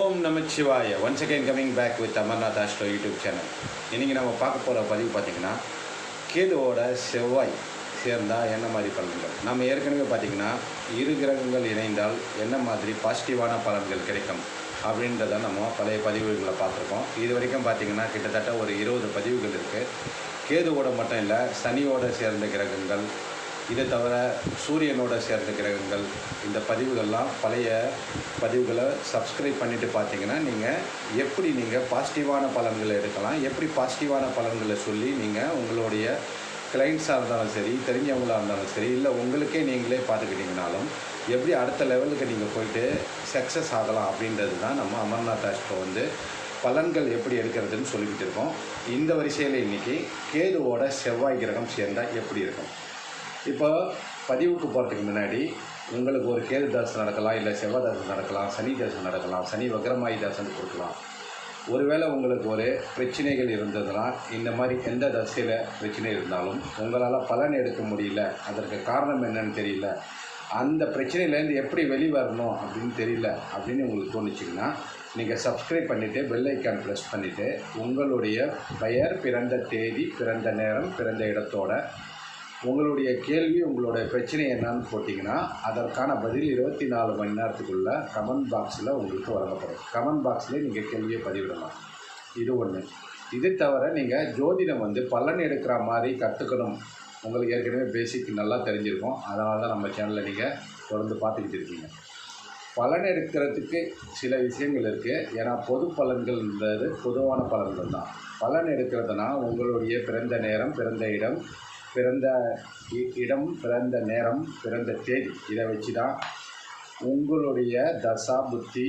Om Namachivaya. Once again coming back with Amarnath astro YouTube channel இன்றைக்கி நம்ம பார்க்க போகிற பதிவு பார்த்திங்கன்னா கேதுவோட செவ்வாய் சேர்ந்தால் என்ன மாதிரி பலன்கள்? நம்ம ஏற்கனவே பார்த்திங்கன்னா இரு கிரகங்கள் இணைந்தால் என்ன மாதிரி பாசிட்டிவான பலன்கள் கிடைக்கும் அப்படின்றத நம்ம பழைய பதிவுகளை பார்த்துருக்கோம். இது வரைக்கும் பார்த்திங்கன்னா கிட்டத்தட்ட ஒரு இருபது பதிவுகள் இருக்குது கேதுவோட மட்டும் இல்லை சனியோட சேர்ந்த கிரகங்கள் இதை தவிர சூரியனோட சேர்ந்த கிரகங்கள் இந்த பதிவுகள்லாம் பழைய பதிவுகளை சப்ஸ்கிரைப் பண்ணிவிட்டு பார்த்தீங்கன்னா நீங்கள் எப்படி நீங்கள் பாசிட்டிவான பலன்களை எடுக்கலாம் எப்படி பாசிட்டிவான பலன்களை சொல்லி நீங்கள் உங்களுடைய கிளைண்ட்ஸாக இருந்தாலும் சரி தெரிஞ்சவங்களாக இருந்தாலும் சரி இல்லை உங்களுக்கே நீங்களே பார்த்துக்கிட்டிங்கனாலும் எப்படி அடுத்த லெவலுக்கு நீங்கள் போயிட்டு சக்ஸஸ் ஆகலாம் அப்படின்றது தான் நம்ம அமர்நாத் ஆஸ்ட்ரோ வந்து பலன்கள் எப்படி எடுக்கிறதுன்னு சொல்லிக்கிட்டு இருக்கோம். இந்த வரிசையில் இன்றைக்கி கேதுவோட செவ்வாய் கிரகம் சேர்ந்தால் எப்படி இருக்கும்? இப்போ பதிவுக்கு போகிறதுக்கு முன்னாடி உங்களுக்கு ஒரு கேது தாசம் நடக்கலாம் இல்லை செவ்வாய் தாசம் நடக்கலாம் சனி தாசம் நடக்கலாம் சனி வக்ரமாயி தாசம் கொடுக்கலாம். ஒருவேளை உங்களுக்கு ஒரு பிரச்சனைகள் இருந்ததுன்னா இந்த மாதிரி எந்த தசையில் பிரச்சனை இருந்தாலும் உங்களால் பலன் எடுக்க முடியல அதற்கு காரணம் என்னன்னு தெரியல அந்த பிரச்சனையிலேருந்து எப்படி வெளிவரணும் அப்படின்னு தெரியல அப்படின்னு உங்களுக்கு தோணுச்சிங்கன்னா நீங்கள் சப்ஸ்கிரைப் பண்ணிவிட்டு பெல் ஐக்கான் ப்ரெஸ் பண்ணிவிட்டு உங்களுடைய பெயர் பிறந்த தேதி பிறந்த நேரம் பிறந்த இடத்தோட உங்களுடைய கேள்வி உங்களுடைய பிரச்சனை என்னன்னு போட்டிங்கன்னா அதற்கான பதில் இருபத்தி நாலு மணி நேரத்துக்குள்ள கமெண்ட் பாக்ஸில் உங்களுக்கு வழங்கப்படும். கமெண்ட் பாக்ஸ்லேயே நீங்கள் கேள்வியை பதிவிடலாம். இது ஒன்று இது தவிர நீங்கள் ஜோதிடம் வந்து பலன் எடுக்கிற மாதிரி கற்றுக்கணும் உங்களுக்கு ஏற்கனவே பேசிக் நல்லா தெரிஞ்சிருக்கும். அதனால தான் நம்ம சேனலில் நீங்கள் தொடர்ந்து பார்த்துக்கிட்டு இருக்கீங்க. பலன் எடுக்கிறதுக்கு சில விஷயங்கள் இருக்குது ஏன்னா பொது பலன்கள்ன்றது பொதுவான பலன்கள் தான். பலன் எடுக்கிறதுனா உங்களுடைய பிறந்த நேரம் பிறந்த இடம் பிறந்த இ- இடம் பிறந்த நேரம் பிறந்த தேதி இதை வச்சு தான் உங்களுடைய தசா புத்தி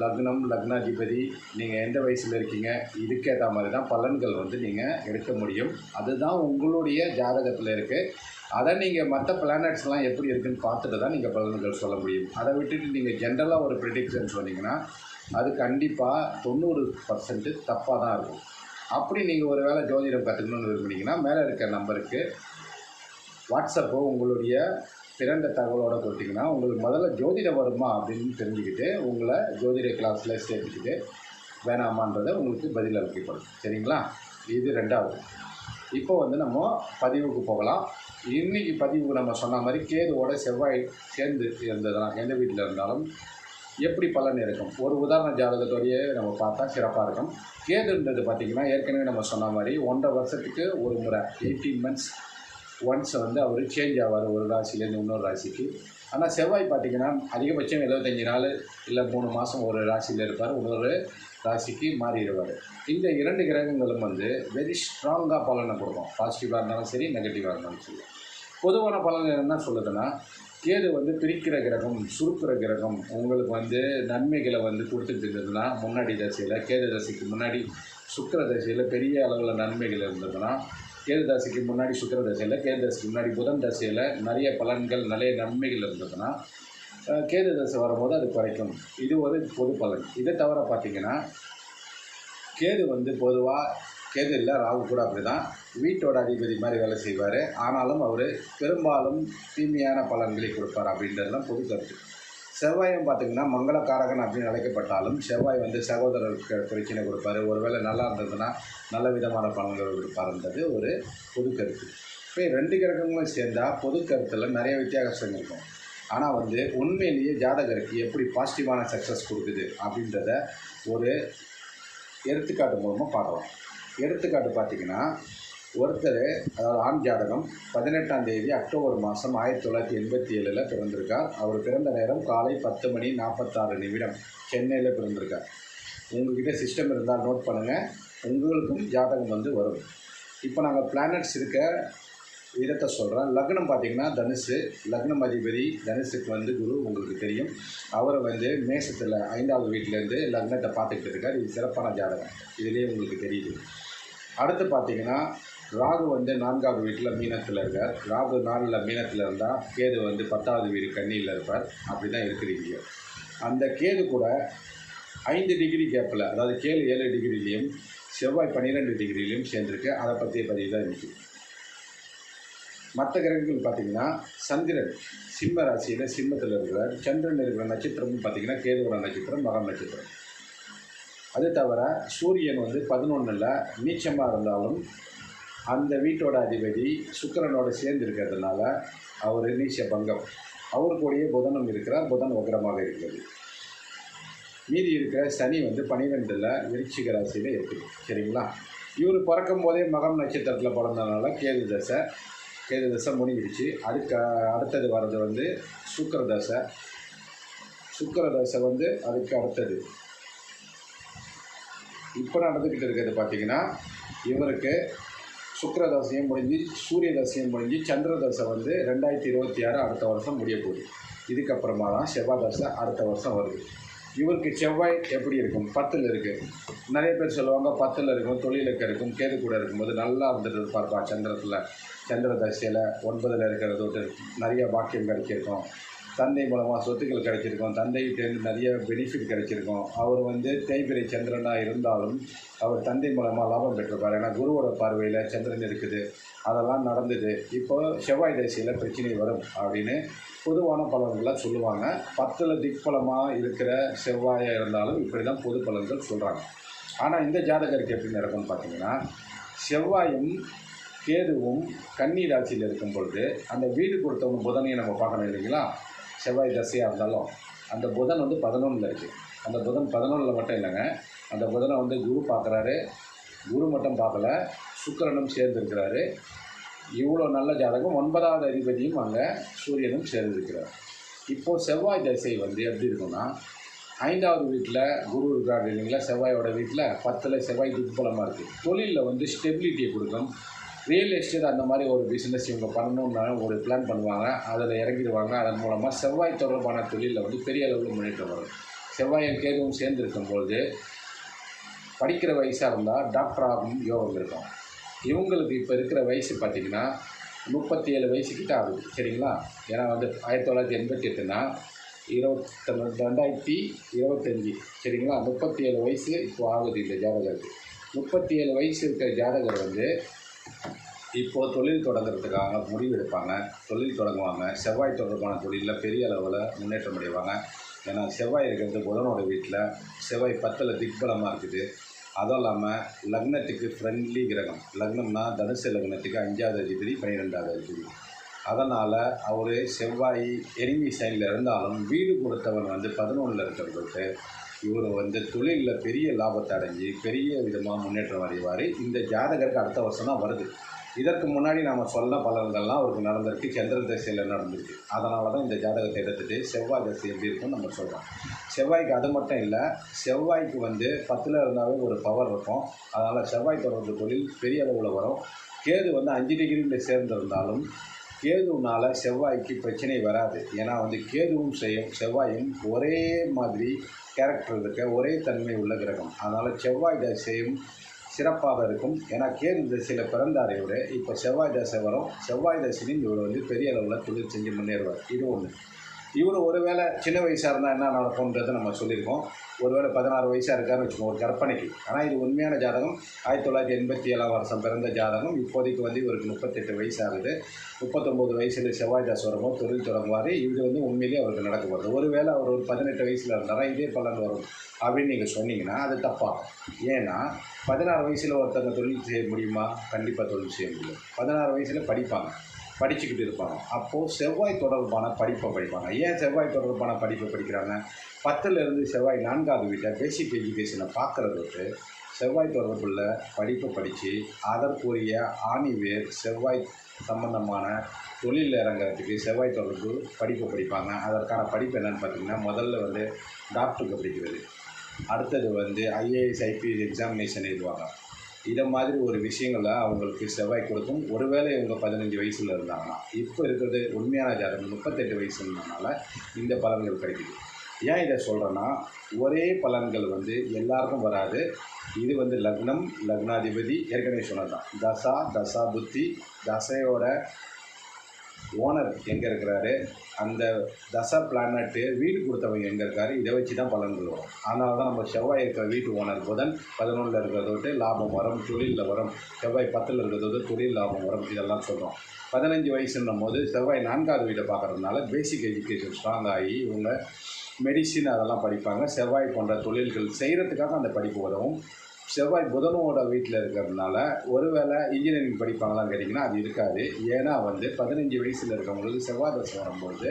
லக்னம் லக்னாதிபதி நீங்கள் எந்த வயசில் இருக்கீங்க இதுக்கேற்ற மாதிரி தான் பலன்கள் வந்து நீங்கள் எடுக்க முடியும். அதுதான் உங்களுடைய ஜாதகத்தில் இருக்குது அதை நீங்கள் மற்ற பிளானட்ஸ்லாம் எப்படி இருக்குன்னு பார்த்துட்டு தான் நீங்கள் பலன்கள் சொல்ல முடியும். அதை விட்டுட்டு நீங்கள் ஜென்ரலாக ஒரு ப்ரிடிக்ஷன் சொன்னீங்கன்னா அது கண்டிப்பாக தொண்ணூறு பர்சன்ட்டு தப்பாக தான் இருக்கும். அப்படி நீங்கள் ஒரு வேளை ஜோதிடம் கற்றுக்கணும்னு விரும்புனீங்கன்னா மேலே இருக்கிற நம்பருக்கு வாட்ஸ்அப்போ உங்களுடைய பிறந்த தகவலோடு கொடுத்தீங்கன்னா உங்களுக்கு முதல்ல ஜோதிடம் வருமா அப்படின்னு தெரிஞ்சுக்கிட்டு உங்களை ஜோதிட கிளாஸில் சேர்த்துக்கிட்டு வேணாமான்றதை உங்களுக்கு பதில் அளிக்கப்படும். சரிங்களா? இது ரெண்டாவது. இப்போ வந்து நம்ம பதிவுக்கு போகலாம். இன்னைக்கு பதிவுக்கு நம்ம சொன்ன மாதிரி கேதுவோட செவ்வாய் சேர்ந்து இருந்ததுனா எந்த வீட்டில் இருந்தாலும் எப்படி பலன் இருக்கும்? ஒரு உதாரண ஜாதகத்தோடையே நம்ம பார்த்தா சிறப்பாக இருக்கும். கேதுன்றது பார்த்திங்கன்னா ஏற்கனவே நம்ம சொன்ன மாதிரி ஒன்றரை வருஷத்துக்கு ஒரு முறை எயிட்டீன் மந்த்ஸ் ஒன்ஸ் வந்து அவர் சேஞ்ச் ஆவார் ஒரு ராசிலேருந்து இன்னொரு ராசிக்கு. ஆனால் செவ்வாய் பார்த்திங்கன்னா அதிகபட்சம் எழுபத்தஞ்சி நாள் இல்லை மூணு மாதம் ஒரு ராசியில் இருப்பார் இன்னொரு ராசிக்கு மாறிடுவார். இந்த இரண்டு கிரகங்களும் வந்து வெரி ஸ்ட்ராங்காக பலனை கொடுக்கும். பாசிட்டிவாக இருந்தாலும் சரி நெகட்டிவாக இருந்தாலும் சரி. பொதுவான பலன் என்ன சொல்லுதுன்னா கேது வந்து பிரிக்கிற கிரகம் சுருக்கிற கிரகம் உங்களுக்கு வந்து நன்மைகளை வந்து கொடுத்துட்டு இருந்ததுன்னா முன்னாடி தசையில் கேது தசைக்கு முன்னாடி சுக்கிர தசையில் பெரிய அளவில் நன்மைகள் இருந்ததுன்னா கேது தசைக்கு முன்னாடி சுக்கிர தசையில் கேது தசைக்கு முன்னாடி புதன் தசையில் நிறைய பலன்கள் நிறைய நன்மைகள் இருந்ததுன்னா கேது தசை வரும்போது அது குறைக்கும். இது ஒரு பொது பலன். இதை தவிர பார்த்திங்கன்னா கேது வந்து பொதுவாக கேது இல்லை ராகு கூட அப்படி தான் வீட்டோட அதிபதி மாதிரி வேலை செய்வார். ஆனாலும் அவர் பெரும்பாலும் தீமையான பலன்களை கொடுப்பார் அப்படின்றதுலாம் பொது கருத்து. செவ்வாயும் பார்த்திங்கன்னா மங்களக்காரகன் அப்படின்னு அழைக்கப்பட்டாலும் செவ்வாய் வந்து சகோதரருக்கு பிரச்சனை கொடுப்பாரு. ஒருவேளை நல்லா இருந்ததுன்னா நல்ல விதமான பலன்கள் கொடுப்பாருன்றது ஒரு பொது கருத்து. இப்போ ரெண்டு கிரகங்களும் சேர்ந்தால் பொது கருத்தில் நிறைய வித்தியாசம் இருக்கும். ஆனால் வந்து உண்மையிலேயே ஜாதகருக்கு எப்படி பாசிட்டிவான சக்ஸஸ் கொடுக்குது அப்படின்றத ஒரு எடுத்துக்காட்டு மூலமாக பார்க்கலாம். எடுத்துக்காட்டு பார்த்தீங்கன்னா ஒருத்தர் அதாவது ஆண் ஜாதகம் பதினெட்டாம் தேதி அக்டோபர் மாதம் ஆயிரத்தி தொள்ளாயிரத்தி எண்பத்தி ஏழில் பிறந்திருக்கார். அவர் பிறந்த நேரம் காலை பத்து மணி நாற்பத்தாறு நிமிடம் சென்னையில் பிறந்திருக்கார். உங்ககிட்ட சிஸ்டம் இருந்தால் நோட் பண்ணுங்கள் உங்களுக்கும் ஜாதகம் வந்து வரும். இப்போ நாங்கள் பிளானட்ஸ் இருக்க இடத்தை சொல்கிறேன் லக்னம் பார்த்தீங்கன்னா தனுசு லக்னம் அதிபதி தனுசுக்கு வந்து குரு உங்களுக்கு தெரியும். அவரை வந்து மேசத்தில் ஐந்தாவது வீட்டிலேருந்து லக்னத்தை பார்த்துக்கிட்டு இருக்கார். இது சிறப்பான ஜாதகம். இதுலேயே உங்களுக்கு தெரியுது. அடுத்து பார்த்தீங்கன்னா ராகு வந்து நான்காவது வீட்டில் மீனத்தில் இருக்கார். ராகு நாலில் மீனத்தில் இருந்தால் கேது வந்து பத்தாவது வீடு கண்ணியில் இருப்பார். அப்படி தான் இருக்கிறீங்க. அந்த கேது கூட ஐந்து டிகிரி கேப்பில் அதாவது கேழு ஏழு டிகிரிலையும் செவ்வாய் பன்னிரெண்டு டிகிரிலையும் சேர்ந்துருக்கு. அதை பற்றிய பதிவு தான் இருக்குது மற்ற கிரகங்கள் பார்த்தீங்கன்னா சந்திரன் சிம்ம ராசியில் சிம்மத்தில் இருக்கிறார். சந்திரன் இருக்கிற நட்சத்திரம்னு பார்த்தீங்கன்னா கேதுவர நட்சத்திரம் மகம் நட்சத்திரம். அது தவிர சூரியன் வந்து பதினொன்றில் நீச்சமாக இருந்தாலும் அந்த வீட்டோட அதிபதி சுக்கிரனோட சேர்ந்து இருக்கிறதுனால அவர் நீச்ச பங்கம். அவர் கூடயே புதனும் இருக்கிறார். புதன் வக்ரமாக இருக்கிறது. மீதி இருக்கிற சனி வந்து பனிரெண்டில் விருச்சிக ராசியில் இருக்குது. சரிங்களா? இவர் பிறக்கும் போதே மகம் நட்சத்திரத்தில் பிறந்ததுனால கேது தசை கேது தசை முடிஞ்சிடுச்சு அதுக்கு அடுத்தது வர்றது வந்து சுக்கர தசை சுக்கர தசை வந்து அதுக்கு அடுத்தது. இப்போ நடந்துக்கிட்டு இருக்கிறது பார்த்தீங்கன்னா இவருக்கு சுக்கர தசையும் முடிஞ்சு சூரிய தசையும் முடிஞ்சு சந்திர தசை வந்து ரெண்டாயிரத்தி இருபத்தி ஆறு அடுத்த வருஷம் முடிய போகுது. இதுக்கப்புறமா தான் செவ்வாய் தசை அடுத்த வருஷம் வருது. இவருக்கு செவ்வாய் எப்படி இருக்கும்? பத்தில் இருக்குது நிறைய பேர் சொல்லுவாங்க பத்தில் இருக்கும் தொழிலுக்கு இருக்கும் கேது கூட இருக்கும்போது நல்லா இருந்துட்டு இருப்பார்ப்பா சந்திரத்தில். சந்திர தசையில் ஒன்பதில் இருக்கிற தொட்டு நிறைய பாக்கியம் கிடைச்சிருக்கும். தந்தை மூலமாக சொத்துக்கள் கிடைச்சிருக்கும். தந்தைகிட்டேருந்து நிறைய பெனிஃபிட் கிடைச்சிருக்கும். அவர் வந்து தேய்பிரை சந்திரனாக இருந்தாலும் அவர் தந்தை மூலமாக லாபம் பெற்றிருப்பார். ஏன்னா குருவோட பார்வையில் சந்திரன் இருக்குது. அதெல்லாம் நடந்தது. இப்போ செவ்வாய் தசையில் பிரச்சனை வரும் அப்படின்னு பொதுவான பலன்களை சொல்லுவாங்க. பத்தில் திக்பலமாக இருக்கிற செவ்வாயாக இருந்தாலும் இப்படி தான் பொது பலன்கள் சொல்கிறாங்க ஆனால் இந்த ஜாதகருக்கு எப்படி நடக்கும்னு பார்த்தீங்கன்னா செவ்வாயும் கேதுவும் கன்னி ராசியில் இருக்கும் பொழுது அந்த வீடு கொடுத்தவங்க புதனையும் நம்ம பார்க்கணும் இல்லைங்களா? செவ்வாய் தசையாக இருந்தாலும் அந்த புதன் வந்து பதினொன்றில் இருக்குது அந்த புதன் பதினொன்றில் மட்டும் இல்லைங்க. அந்த புதனை வந்து குரு பார்க்குறாரு. குரு மட்டும் பார்க்கல. சுக்கிரனும் சேர்ந்துருக்கிறாரு இவ்வளோ நல்ல ஜாதகம். ஒன்பதாவது அதிபதியும் அங்கே சூரியனும் சேர்ந்திருக்கிறார் இப்போது செவ்வாய் தசை வந்து எப்படி இருக்கும்னா ஐந்தாவது வீட்டில் குரு இருக்காரு இல்லைங்களா? செவ்வாயோட வீட்டில் பத்தில் செவ்வாய் துப்பலமாக இருக்குது தொழிலில் வந்து ஸ்டெபிலிட்டியை கொடுக்கும். ரியல் எஸ்டேட் அந்த மாதிரி ஒரு பிஸ்னஸ் இவங்க பண்ணணும்னாலும் ஒரு பிளான் பண்ணுவாங்க. அதில் இறங்கிடுவாங்க. அதன் மூலமாக செவ்வாய் தொடர்பான தொழிலில் வந்து பெரிய அளவில் முன்னேற்றம் வரும். செவ்வாயும் கேதுவும் சேர்ந்து இருக்கும்பொழுது படிக்கிற வயசாக இருந்தால் டாக்டர் ஆகும் யோகம் இருக்கும். இவங்களுக்கு இப்போ இருக்கிற வயசு பார்த்திங்கன்னா முப்பத்தி ஏழு வயசுக்கிட்ட ஆகுது. சரிங்களா? ஏன்னா வந்து ஆயிரத்தி தொள்ளாயிரத்தி எண்பத்தி எட்டுனா இருபத்தி ரெண்டாயிரத்தி இருபத்தஞ்சி. சரிங்களா? முப்பத்தி ஏழு வயசு இப்போ ஆகுது இந்த ஜாதகருக்கு முப்பத்தி ஏழு வயசு இருக்கிற ஜாதகர் வந்து இப்போது தொழில் தொடங்குறதுக்காக முடிவு எடுப்பாங்க. தொழில் தொடங்குவாங்க. செவ்வாய் தொடர்பான தொழிலில் பெரிய அளவில் முன்னேற்றம் அடைவாங்க. ஏன்னா செவ்வாய் இருக்கிறது புதனோட வீட்டில் செவ்வாய் பத்தில் திக்பலமாக இருக்குது. அதுவும் இல்லாமல் லக்னத்துக்கு ஃப்ரெண்ட்லி கிரகம். லக்னம்னா தனுசு லக்னத்துக்கு அஞ்சாவது அதிபதி பன்னிரெண்டாவது அதிபதி. அதனால் அவர் செவ்வாய் எரிமி சைனில் இருந்தாலும் வீடு கொடுத்தவன் வந்து பதினொன்றில் இருக்கிறதுக்கு இவர் வந்து தொழிலில் பெரிய லாபத்தை அடைஞ்சு பெரிய விதமாக முன்னேற்றம் அடைவார். இந்த ஜாதகருக்கு அடுத்த வருஷம் தான் வருது. இதற்கு முன்னாடி நாம் சொன்ன பலன்கள்லாம் அவருக்கு நடந்திருக்கு. சந்திர தசையில் நடந்திருக்கு. அதனால தான் இந்த ஜாதகத்தை எடுத்துகிட்டு செவ்வாய் தசை எப்படி இருக்கும்னு நம்ம சொல்கிறோம் செவ்வாய்க்கு அது மட்டும் இல்லை செவ்வாய்க்கு வந்து பத்தில் இருந்தாவே ஒரு பவர் இருக்கும். அதனால் செவ்வாய் தொடர்பு தொழில் பெரிய அளவில் வரும். கேது வந்து அஞ்சு டிகிரியில் சேர்ந்திருந்தாலும் கேதுனால செவ்வாய்க்கு பிரச்சனை வராது. ஏன்னா வந்து கேதுவும் செய்யும் செவ்வாயும் ஒரே மாதிரி கேரக்டர் இருக்க ஒரே தன்மை உள்ள கிரகம். அதனால் செவ்வாய் தசையும் சிறப்பாக இருக்கும். ஏன்னா கேது தசையில் பிறந்தார் இப்போ செவ்வாய் தசை வரும். செவ்வாய் தசையிலும் இவர் வந்து பெரிய அளவில் தொழில் செஞ்சு முன்னேறுவார். இது ஒன்று இவர் ஒருவேளை சின்ன வயசாக இருந்தால் என்ன நடக்கும்ன்றதை நம்ம சொல்லியிருக்கோம். ஒருவேளை பதினாறு வயசாக இருக்காருன்னு வச்சுக்கோங்க ஒரு கற்பனைக்கு. ஆனால் இது உண்மையான ஜாதகம். ஆயிரத்தி தொள்ளாயிரத்தி எண்பத்தி ஏழாம் வருஷம் பிறந்த ஜாதகம். இப்போதைக்கு வந்து இவருக்கு முப்பத்தெட்டு வயசு ஆகுது முப்பத்தொம்போது வயசில் செவ்வாய் தாஸ் வரும்போது தொழில் தொடங்குவார். இது வந்து உண்மையிலேயே அவருக்கு நடக்க போகிறது ஒருவேளை அவர் ஒரு பதினெட்டு வயசில் இருந்தாரா இதே பலன் வரும் அப்படின்னு நீங்கள் சொன்னீங்கன்னா அது தப்பாகும் ஏன்னா பதினாறு வயசில் ஒருத்தங்க தொழில் செய்ய முடியுமா? கண்டிப்பாக தொழில் செய்ய முடியும். பதினாறு வயசில் படிப்பாங்க. படிச்சுக்கிட்டு இருப்பாங்க. அப்போது செவ்வாய் தொடர்பான படிப்பை படிப்பாங்க. ஏன் செவ்வாய் தொடர்பான படிப்பை படிக்கிறாங்க? பத்துலேருந்து செவ்வாய் நான்காவது வீட்டை பேசிக் எஜுகேஷனை பார்க்குறதுக்கு செவ்வாய் தொடர்புள்ள படிப்பை படித்து அதற்குரிய ஆணிவேர் செவ்வாய் சம்பந்தமான தொழிலில் இறங்குறதுக்கு செவ்வாய் தொடர்பு படிப்பு படிப்பாங்க. அதற்கான படிப்பு என்னென்னு பார்த்தீங்கன்னா முதல்ல வந்து டாக்டருக்கு படிக்கிறது. அடுத்தது வந்து ஐஏஎஸ் ஐபிஎஸ் எக்ஸாமினேஷன் எழுதுவாங்க. இதை மாதிரி ஒரு விஷயங்களை அவங்களுக்கு செவ்வாய் கொடுக்கும். ஒருவேளை இவங்க பதினஞ்சு வயசில் இருந்தாங்கன்னா இப்போ இருக்கிறது உண்மையான ஜாதகம் முப்பத்தெட்டு வயசுனால இந்த பலன்கள் கிடைக்குது. ஏன் இதை சொல்கிறேன்னா ஒரே பலன்கள் வந்து எல்லாருக்கும் வராது. இது வந்து லக்னம் லக்னாதிபதி ஏற்கனவே சொன்னது தான் தசா தசா புத்தி தசையோட ஓனர் எங்கே இருக்கிறாரு? அந்த தசா பிளானட்டு வீடு கொடுத்தவங்க எங்கே இருக்காரு? இதை வச்சு தான் பலன்கள் வரும் அதனால தான் நம்ம செவ்வாய் இருக்கிற வீட்டு ஓனர் புதன் பதினொன்றில் இருக்கிறத விட்டு லாபம் வரும் தொழிலில் வரும். செவ்வாய் பத்தில் இருக்கிறத விட்டு தொழில் லாபம் வரும் இதெல்லாம் சொல்கிறோம் பதினஞ்சு வயசுன்னும் போது செவ்வாய் நான்காவது வீட்டை பார்க்குறதுனால பேசிக் எஜுகேஷன் ஸ்ட்ராங் ஆகி இவங்க மெடிசின் அதெல்லாம் படிப்பாங்க. செவ்வாய் போன்ற தொழில்கள் செய்கிறதுக்காக அந்த படிப்பு உதவும். செவ்வாய் புதனோட வீட்டில் இருக்கிறதுனால ஒருவேளை இன்ஜினியரிங் படிப்பாங்களான்னு கேட்டிங்கன்னா அது இருக்காது. ஏன்னா வந்து பதினஞ்சு வயசில் இருக்கவங்களுக்கு செவ்வாய் தசை வரும்போது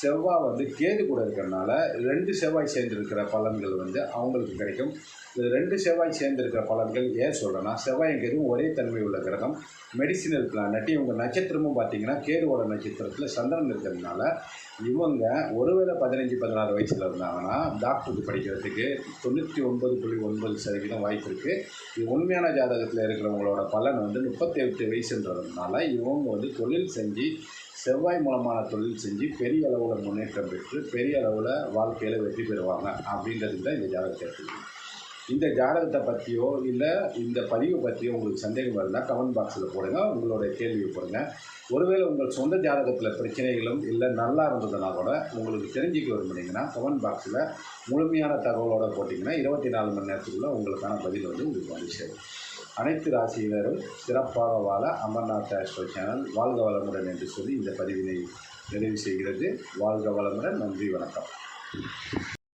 செவ்வாய் வந்து கேது கூட இருக்கிறனால ரெண்டு செவ்வாய் சேர்ந்துருக்கிற பலன்கள் வந்து அவங்களுக்கு கிடைக்கும். இது ரெண்டு செவ்வாய் சேர்ந்திருக்கிற பலன்கள் ஏன் சொல்கிறேன்னா செவ்வாய் கேதுவும் ஒரே தன்மை உள்ள கிரகம். மெடிசினல் பிளானட் இவங்க நட்சத்திரமும் பார்த்தீங்கன்னா கேதுவோட நட்சத்திரத்தில் சந்திரன் இருக்கிறதுனால இவங்க ஒருவேளை பதினஞ்சு பதினாறு வயசில் இருந்தாங்கன்னா டாக்டருக்கு படிக்கிறதுக்கு தொண்ணூற்றி ஒன்பது புள்ளி ஒன்பது சதவீதம் வாய்ப்பு இருக்குது இது உண்மையான ஜாதகத்தில் இருக்கிறவங்களோட பலன் வந்து முப்பத்தி எட்டு வயசுன்றதுனால இவங்க வந்து தொழில் செஞ்சு செவ்வாய் மூலமான தொழில் செஞ்சு பெரிய அளவில் முன்னேற்றம் பெற்று பெரிய அளவில் வாழ்க்கையில் வெற்றி பெறுவாங்க அப்படின்றது தான் இந்த ஜாதகத்தை இருக்குது இந்த ஜாதகத்தை பற்றியோ இல்லை இந்த பதிவை பற்றியோ உங்களுக்கு சந்தேகம் இருந்தால் கமெண்ட் பாக்ஸில் போடுங்க. உங்களுடைய கேள்வியை போடுங்க. ஒருவேளை உங்கள் சொந்த ஜாதகத்தில் பிரச்சனைகளும் இல்லை நல்லா இருந்ததுன்னா கூட உங்களுக்கு தெரிஞ்சுக்க விரும்புனீங்கன்னா கமெண்ட் பாக்ஸில் முழுமையான தகவலோடு போட்டிங்கன்னா இருபத்தி நாலு மணி நேரத்துக்குள்ளே உங்களுக்கான பதில் வந்து உங்களுக்கு வந்து சேரும். அனைத்து ராசியினரும் சிறப்பாக வாழ அமர்நாத் ஆஸ்ட்ரோ சேனல் வாழ்க வளமுடன் என்று சொல்லி இந்த பதிவினை நிறைவு செய்கிறது. வாழ்க வளமுடன் நன்றி வணக்கம்.